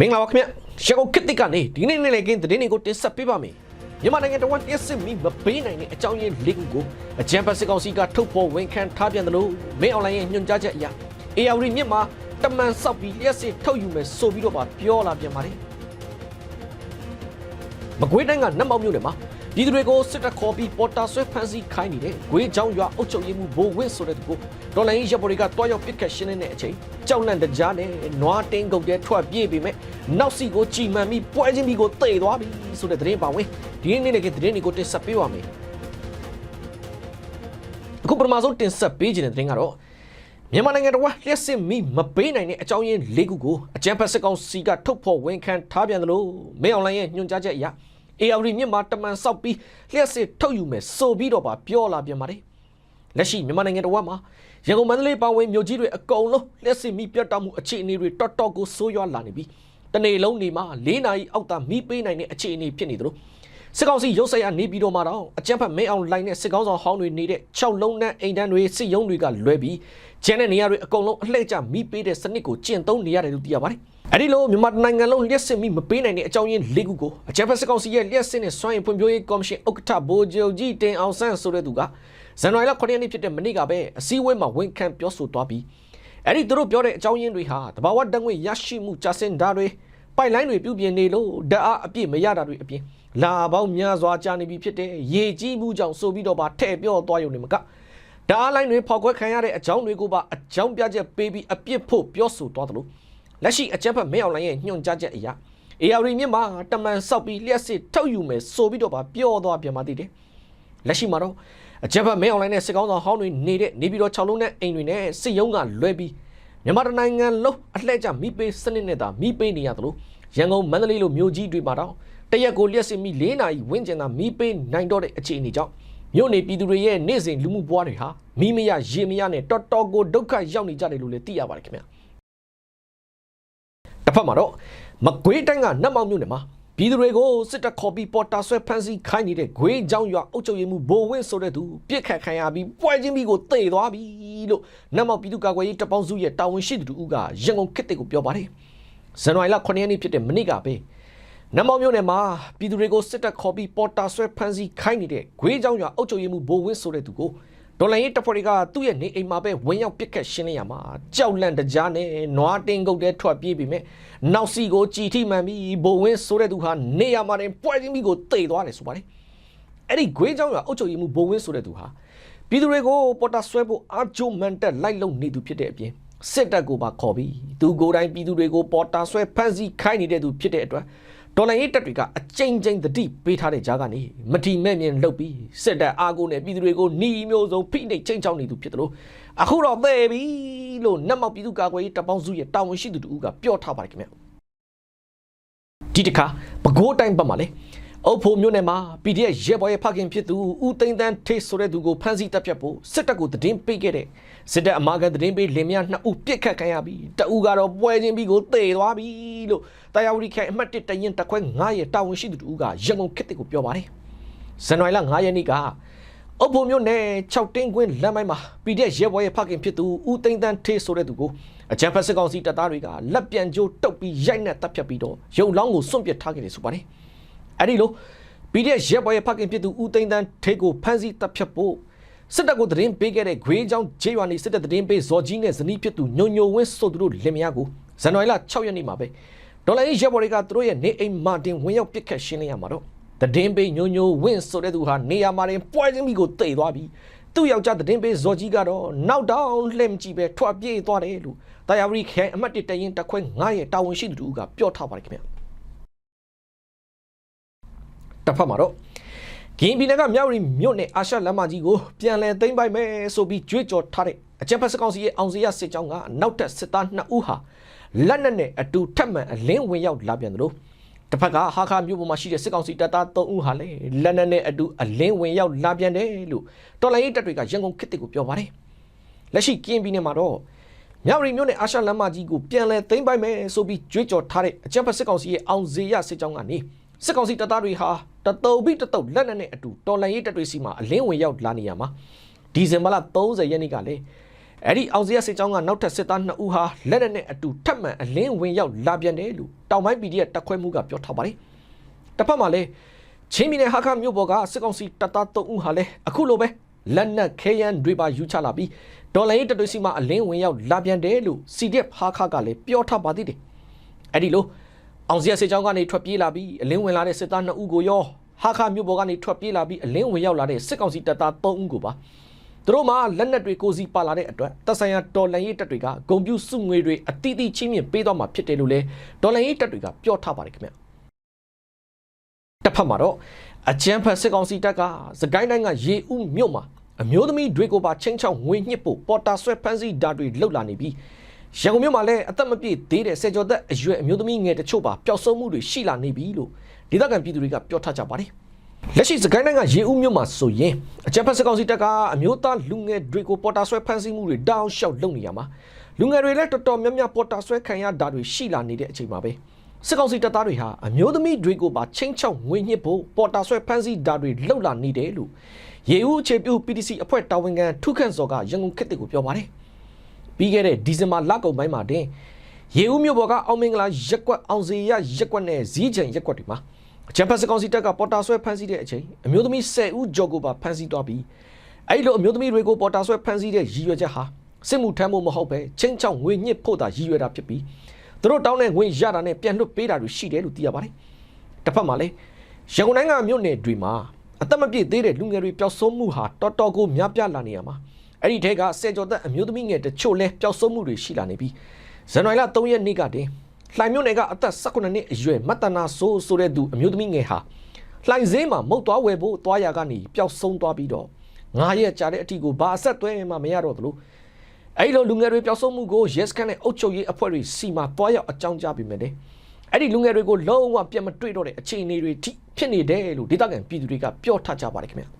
မင်္ဂလာပါခင်ဗျရှေကုတ်ခစ်တစ်ကနေဒီနေ့နေ့လည်ကင်းသတင်းတွေကိုတင်ဆက်ပေးပါမယ်မြန်မာနိုင်ငံတော်ဝန်တစ်စစ်မီမပေးနိုင်တဲ့အကြောင်းရင်းလေးခုကိုအကြံဖက်စစ်ကောင်စီကထုတ်ဖော်ဝန်ခံထားပြန်တယ်လို့မင်းအွန်လိုင်းရဲ့ညွှန်ကြားချက်အရ AR မြစ်မှာတမန်ဆောက်ပြီးလျှက်စစ်ထုတ်ယူမယ်ဆိုပြီးတော့ပါပြောလာပြန်ပါတယ်မကွေးတိုင်းကနတ်မောက်မြို့နယ်မှာ ဒီသူတွေကိုစစ်တပ်ခေါ်ပြီးပေါ်တာဆွဲဖမ်းဆီးခိုင်းနေတဲ့ဂွေးချောင်းရွာအုပ်ချုပ်ရေးမှူးဘိုးဝင်းဆိုတဲ့သူကိုဒေါ်လာရင်းရပ်ပေါ်တွေကတွားရောက်ပစ်ခတ်ရှင်းနေတဲ့အချိန်ကြောက်လန့်တကြားနဲ့နွားတင်းကုတ်တဲ့ထွက်ပြေးပြီးမဲ့နောက်စီကိုကြည်မှန်ပြီးပွဲချင်းပြီးကိုတိတ်သွားပြီဆိုတဲ့သတင်းပါဝင်ဒီနေ့နေ့ကသတင်းတွေကိုတင်ဆက်ပေးပါမယ်အခုပထမဆုံးတင်ဆက်ပေးခြင်းတဲ့သတင်းကတော့မြန်မာနိုင်ငံတော်ကလျှက်စစ်မိမပေးနိုင်တဲ့အကြောင်းရင်း၄ခုကိုအကြံဖက်စစ်ကောင်စီကထုတ်ဖော်ဝန်ခံထားပြန်တယ်လို့မင်းအွန်လိုင်းရဲ့ညွှန်ကြားချက်အရ AR မြစ်မှာတမန်ဆောက်ပြီးလျှက်စစ်ထုတ်ယူမယ်ဆိုပြီးတော့ပါပြောလာပြန်ပါတယ်လက်ရှိမြန်မာနိုင်ငံတော်မှာရန်ကုန်မန္တလေးပါဝင်မြို့ကြီးတွေအကုန်လုံးလျှက်စစ်မိပြတ်တောက်မှုအခြေအနေတွေတော်တော်ကိုဆိုးရွားလာနေပြီးတနေ့လုံးနေမှာ၄နာရီအောက်သာမိပေးနိုင်တဲ့အခြေအနေဖြစ်နေသလို စစ်ကောင်စီရုပ်ဆိုင်ရနေပြီးတော့မှတော့အကြမ်းဖက်မင်းအောင်လိုင်းနဲ့စစ်ကောင်ဆောင်ဟောင်းတွေနေတဲ့6လုံးနဲ့အိမ်တန်းတွေစစ်ရုံးတွေကလွဲပြီးကျန်တဲ့နေရာတွေအကုန်လုံးအလှည့်ကျမိပေးတဲ့စနစ်ကိုကျင့်သုံးနေရတယ်လို့သိရပါတယ်။အဲဒီလိုမြန်မာနိုင်ငံလုံးလျှက်စစ်မိမပေးနိုင်တဲ့အကြောင်းရင်း၄ခုကိုအကြမ်းဖက်စစ်ကောင်စီရဲ့လျှက်စစ်နဲ့စွမ်းရည်ဖွံ့ဖြိုးရေးကော်မရှင်ဥက္ကဋ္ဌဘိုးချုပ်ကြီးတင်အောင်ဆန်းဆိုတဲ့သူကဇန်နဝါရီလ9ရက်နေ့ဖြစ်တဲ့မနေ့ကပဲအစည်းအဝေးမှာဝန်ခံပြောဆိုသွားပြီးအဲ့ဒီသူတို့ပြောတဲ့အကြောင်းရင်းတွေဟာတဘာဝတန်ငွေရရှိမှုကြာစင်တာတွေ ပိုက်လိုင်းတွေပြုပြင်နေလို့ဓာတ်အားအပြည့်မရတာတွေအပြင်လာပေါင်းများစွာကြာနေပြီဖြစ်တဲ့ရေကြီးမှုကြောင့်ဆိုပြီးတော့ပါထဲ့ပြော့သွားရုံနဲ့မကဓာတ်အားလိုင်းတွေဖောက်ခွဲခံရတဲ့အကြောင်းတွေကိုပါအကြောင်းပြချက်ပေးပြီးအပြစ်ဖို့ပြောဆိုသွားတယ်လို့လက်ရှိအကြမ်းဖက်မဲအောင်လိုင်းရဲ့ညွှန်ကြားချက်အရာ AR မြင့်မှာတမန်ဆောက်ပြီးလျှက်စစ်ထုတ်ယူမယ်ဆိုပြီးတော့ပါပြောသွားပြန်ပါသေးတယ်လက်ရှိမှာတော့အကြမ်းဖက်မဲအွန်လိုင်းနဲ့စစ်ကောင်းဆောင်ဟောင်းတွေနေတဲ့နေပြည်တော်6လုံးနဲ့အိမ်တွေနဲ့စစ်ရုံးကလွဲပြီး မြန်မာတိုင်းနိုင်ငံလုံးအလှည့်ကျမိပေးစနစ်နဲ့သာမိပေးနေရတယ်လို့ရန်ကုန်မန္တလေးလိုမြို့ကြီးတွေမှာတော့တရက်ကိုလျှက်စစ်မိ၄နာရီဝန်းကျင်သာမိပေးနိုင်တော့တဲ့အခြေအနေကြောင့်မြို့နေပြည်သူတွေရဲ့နေ့စဉ်လူမှုဘဝတွေဟာမိမရရေမရနဲ့တော်တော်ကိုဒုက္ခရောက်နေကြတယ်လို့လည်းသိရပါတယ်ခင်ဗျာတစ်ဖက်မှာတော့မကွေးတိုင်းကနတ်မောင်မြို့နယ်မှာ ပြည်သူတွေကိုစစ်တပ်ခေါ်ပြီးပေါ်တာဆွဲဖမ်းဆီးခိုင်းနေတဲ့ဂွေးချောင်းရွာအုပ်ချုပ်ရေးမှူးဘိုဝင်းဆိုတဲ့သူပြစ်ခတ်ခံရပြီးပွဲချင်းပြီးကိုတေသွားပြီလို့နတ်မောင်ပြည်သူ့ကာကွယ်ရေးတပ်ပေါင်းစုရဲ့တာဝန်ရှိသူတို့ကရန်ကုန်ခေတ်တစ်ကိုပြောပါတယ်ဇန်နဝါရီလ9ရက်နေ့ဖြစ်တဲ့မနေ့ကပဲနတ်မောင်မြို့နယ်မှာပြည်သူတွေကိုစစ်တပ်ခေါ်ပြီးပေါ်တာဆွဲဖမ်းဆီးခိုင်းနေတဲ့ဂွေးချောင်းရွာအုပ်ချုပ်ရေးမှူးဘိုဝင်းဆိုတဲ့သူကို ဒေါ်လာရေးတပ်ဖွဲ့တွေကသူ့ရဲ့နေအိမ်မှာပဲဝင်ရောက်ပစ်ခတ်ရှင်းလင်းရမှာကြောက်လန့်တကြားနဲ့နွားတင်းကုတ်တဲ့ထွက်ပြေးပြီးမြဲနောက်စီကိုကြည်ထိမှန်ပြီးဘိုဝင်းဆိုတဲ့သူဟာနေရာမှာတင်ပွဲချင်းပြီးကိုတိတ်သွားတယ်ဆိုပါတယ်အဲ့ဒီဂွေးเจ้าရအုတ်ချုပ်ရေးမှုဘိုဝင်းဆိုတဲ့သူဟာပြည်သူတွေကိုပေါ်တာဆွဲဖို့အာဂျိုမန်တက်လိုက်လုံနေသူဖြစ်တဲ့အပြင်စစ်တပ်ကိုပါခေါ်ပြီးသူကိုယ်တိုင်ပြည်သူတွေကိုပေါ်တာဆွဲဖမ်းဆီးခိုင်းနေတဲ့သူဖြစ်တဲ့အတွက် ဒေါ်လာရေးတပ်တွေကအကြိမ်ကြိမ်တတိပေးထားတဲ့ကြားကနေမထီမဲ့မြင်လှုပ်ပြီးစစ်တပ်အားကိုနဲ့ပြည်သူတွေကိုหนีမျိုးစုံဖိနှိပ်ချိန်ချောင်းနေသူဖြစ်တယ်လို့အခုတော့သေပြီလို့နတ်မောက်ပြည်သူ့ကာကွယ်ရေးတပ်ပေါင်းစုရဲ့တာဝန်ရှိသူတူကပြောထားပါတယ်ခင်ဗျဒီတစ်ခါပဲခူးတိုင်းဘက်မှာလေ အုပ်ဖို့မြို့နယ်မှာ PDF ရဲဘော်ရဲ့ဖခင်ဖြစ်သူဦးသိန်းတန်းထေးဆိုတဲ့သူကိုဖမ်းဆီးတပ်ဖြတ်ဖို့စစ်တပ်ကိုတည်င်းပေးခဲ့တဲ့စစ်တပ်အမာခံတည်င်းပေးလင်မယားနှစ်ဦးပြစ်ခတ်ခံရပြီးတအူကတော့ပွဲချင်းပြီးကိုတေသွားပြီလို့တရားဝတီခိုင်အမှတ်1တရင်တခွဲ9ရဲ့တာဝန်ရှိသူတူကရန်ကုန်ခေတ်ကိုပြောပါတယ်ဇန်နဝါရီလ9ရက်နေ့ကအုပ်ဖို့မြို့နယ်6တင်းကွင်းလမ်းပိုင်းမှာ PDF ရဲဘော်ရဲ့ဖခင်ဖြစ်သူဦးသိန်းတန်းထေးဆိုတဲ့သူကိုအကြံဖက်စစ်ကောင်စီတပ်သားတွေကလက်ပြန်ကျိုးတုပ်ပြီးရိုက်နှက်တပ်ဖြတ်ပြီးတော့ရုပ်လောင်းကိုစွန့်ပစ်ထားခဲ့တယ်ဆိုပါတယ် အဲ့ဒီလို PDF ရက်ပေါ်ရဲ့ဖခင်ဖြစ်သူဦးသိန်းတန်းထေကိုဖမ်းဆီးတပ်ဖြတ်ဖို့စစ်တပ်ကိုသတင်းပေးခဲ့တဲ့ဂွေးချောင်းဂျေးရွာနေစစ်တပ်သတင်းပေးဇော်ကြီးနဲ့ဇနီးဖြစ်သူညိုညိုဝင်းဆိုသူတို့လင်မယားကိုဇန်နဝါရီလ6ရက်နေ့မှာပဲဒေါ်လာရေးရက်ပေါ်တွေကသူတို့ရဲ့နေအိမ်မာတင်ဝင်ရောက်ပစ်ခတ်ရှင်းလင်းရမှာတော့သတင်းပေးညိုညိုဝင်းဆိုတဲ့သူဟာနေရာမှာတင်ပွဲချင်းပြီးကိုတိတ်သွားပြီးသူ့ယောက်ျားသတင်းပေးဇော်ကြီးကတော့နောက်တောင်လှည့်မကြည့်ပဲထွက်ပြေးသွားတယ်လို့တရားဝတီခိုင်အမှတ်1တရင်တခွဲ9ရဲ့တာဝန်ရှိသူတို့ကပြောထားပါတယ်ခင်ဗျာ တစ်ဖက်မှာတော့ဂင်းပြည်နယ်ကမြောက်ရီမြို့နယ်အာရှလမ်းမကြီးကိုပြန်လည်သိမ်းပိုက်မယ်ဆိုပြီးကြွေးကြော်ထားတဲ့အကြံဖက်စကောင်စီရဲ့အောင်စရစစ်ကြောင်းကနောက်ထပ်စစ်သား2ဦးဟာလက်နက်နဲ့အတူထပ်မံအလင်းဝင်ရောက်လာပြန်တယ်လို့တစ်ဖက်ကဟာခါမြို့ပေါ်မှာရှိတဲ့စစ်ကောင်စီတပ်သား3ဦးဟာလည်းလက်နက်နဲ့အတူအလင်းဝင်ရောက်လာပြန်တယ်လို့တော်လိုင်းရေးတပ်တွေကရန်ကုန်ခေတ်ကိုပြောပါတယ်လက်ရှိကင်းပြည်နယ်မှာတော့မြောက်ရီမြို့နယ်အာရှလမ်းမကြီးကိုပြန်လည်သိမ်းပိုက်မယ်ဆိုပြီးကြွေးကြော်ထားတဲ့အကြံဖက်စစ်ကောင်စီရဲ့အောင်စရစစ်ကြောင်းကနေ စစ်ကောင်စီတပ်သားတွေဟာတတုံပြီးတတုံလက်နက်နဲ့အတူတော်လန်ရေးတပ်တွေစီမှာအလင်းဝင်ရောက်လာနေရမှာဒီဇင်ဘာလ30ရက်နေ့ကလည်းအဲ့ဒီအောင်စရစစ်ကြောင်းကနောက်ထပ်စစ်သား2ဦးဟာလက်နက်နဲ့အတူထပ်မံအလင်းဝင်ရောက်လာပြန်တယ်လို့တောင်ပိုင်း PDF တပ်ခွဲမှုကပြောထားပါတယ်တစ်ဖက်မှာလည်းချင်းပြည်နယ်ဟာခမြို့ပေါ်ကစစ်ကောင်စီတပ်သား3ဦးဟာလည်းအခုလိုပဲလက်နက်ခဲယမ်းတွေပါယူချလာပြီးဒေါ်လာရေးတတွေစီမှာအလင်းဝင်ရောက်လာပြန်တယ်လို့ CDF ဟာခကလည်းပြောထားပါသေးတယ်အဲ့ဒီလို အောင်စရစစ်ကြောင်းကနေထွက်ပြေးလာပြီးအလင်းဝင်လာတဲ့စစ်သား2ဦးကိုရောဟာခမြို့ပေါ်ကနေထွက်ပြေးလာပြီးအလင်းဝင်ရောက်လာတဲ့စစ်ကောင်စီတပ်သား3ဦးကိုပါသူတို့မှာလက်နက်တွေကိုစီပါလာတဲ့အတွက်တပ်ဆိုင်ရာတော်လန်ရေးတပ်တွေကဂုံပြူစုငွေတွေအတိအသီးချင်းမြင့်ပေးသွားမှာဖြစ်တယ်လို့လည်းတော်လန်ရေးတပ်တွေကပြောထားပါတယ်ခင်ဗျတစ်ဖက်မှာတော့အကြမ်းဖက်စစ်ကောင်စီတပ်ကစကိုင်းတိုင်းကရေဦးမြို့မှာအမျိုးသမီးတွေကိုပါချင်းချောင်းငွေညှစ်ဖို့ပေါ်တာဆွဲဖမ်းဆီးဓာတ်တွေလှုပ်လာနေပြီး ရန်ကုန်မြို့မှာလည်းအသက်မပြည့်သေးတဲ့ဆယ်ကျော်သက်အရွယ်အမျိုးသမီးငယ်တချို့ပါပျောက်ဆုံးမှုတွေရှိလာနေပြီလို့ဒေသခံပြည်သူတွေကပြောထားကြပါတယ်လက်ရှိစကိုင်းတိုင်းကရေဦးမြို့မှာဆိုရင်အကြံဖက်စစ်ကောင်စီတပ်ကအမျိုးသားလူငယ်တွေကိုပေါ်တာဆွဲဖမ်းဆီးမှုတွေတောင်းလျှောက်လုပ်နေရမှာလူငယ်တွေလည်းတော်တော်များများပေါ်တာဆွဲခံရတာတွေရှိလာနေတဲ့အချိန်မှာပဲစစ်ကောင်စီတပ်သားတွေဟာအမျိုးသမီးတွေကိုပါချင်းချောက်ငွေညှစ်ဖို့ပေါ်တာဆွဲဖမ်းဆီးတာတွေလှုပ်လာနေတယ်လို့ရေဦးအခြေပြု PTC အဖွဲ့တာဝန်ခံထုခန့်စော်ကရန်ကုန်ခေတ်ကိုပြောပါတယ် ပြီးခဲ့တဲ့ဒီဇင်ဘာလကုန်ပိုင်းမှာတင်ရေဦးမြို့ပေါ်ကအောင်မင်္ဂလာရက်ကွက်အောင်စီရရက်ကွက်နဲ့ဇီးချံရက်ကွက်တွေမှာအချမ်ဖတ်စကောင်စီတပ်ကပေါ်တာဆွဲဖမ်းဆီးတဲ့အချိန်အမျိုးသမီး10ဦးကြော်ကိုပါဖမ်းဆီးသွားပြီးအဲ့လိုအမျိုးသမီးတွေကိုပေါ်တာဆွဲဖမ်းဆီးတဲ့ရည်ရွယ်ချက်ဟာစစ်မှုထမ်းဖို့မဟုတ်ပဲချင်းချောင်းငွေညစ်ဖို့သာရည်ရွယ်တာဖြစ်ပြီးသူတို့တောင်းတဲ့ငွေရတာနဲ့ပြန်လွတ်ပေးတာတွေရှိတယ်လို့သိရပါတယ်။တစ်ဖက်မှာလည်းရန်ကုန်တိုင်းကမြို့နယ်တွေမှာအသက်မပြည့်သေးတဲ့လူငယ်တွေပျောက်ဆုံးမှုဟာတော်တော်ကိုများပြားလာနေရမှာ အဲ့ဒီထဲကဆယ်ကျော်သက်အမျိုးသမီးငယ်တချို့လဲပျောက်ဆုံးမှုတွေရှိလာနေပြီးဇန်နဝါရီလ3ရက်နေ့ကတင်လှိုင်မြို့နယ်ကအသက်18နှစ်အရွယ်မတ်တနာဆိုးဆိုတဲ့သူအမျိုးသမီးငယ်ဟာလှိုင်စင်းမှာမုတ်သွားဝယ်ဖို့သွားရကနေပျောက်ဆုံးသွားပြီးတော့ငါးရက်ကြာတဲ့အထိကိုဘာအဆက်သွဲမှမရတော့သလိုအဲ့လိုလူငယ်တွေပျောက်ဆုံးမှုကို yes ကန်နဲ့အုတ်ချုပ်ရေးအဖွဲ့တွေစီမှာသွားရောက်အကြောင်းကြားပြီးမြဲတယ်အဲ့ဒီလူငယ်တွေကိုလုံးဝပြတ်မတွေ့တော့တဲ့အခြေအနေတွေထိဖြစ်နေတယ်လို့ဒေသခံပြည်သူတွေကပြောထားကြပါတယ်ခင်ဗျာ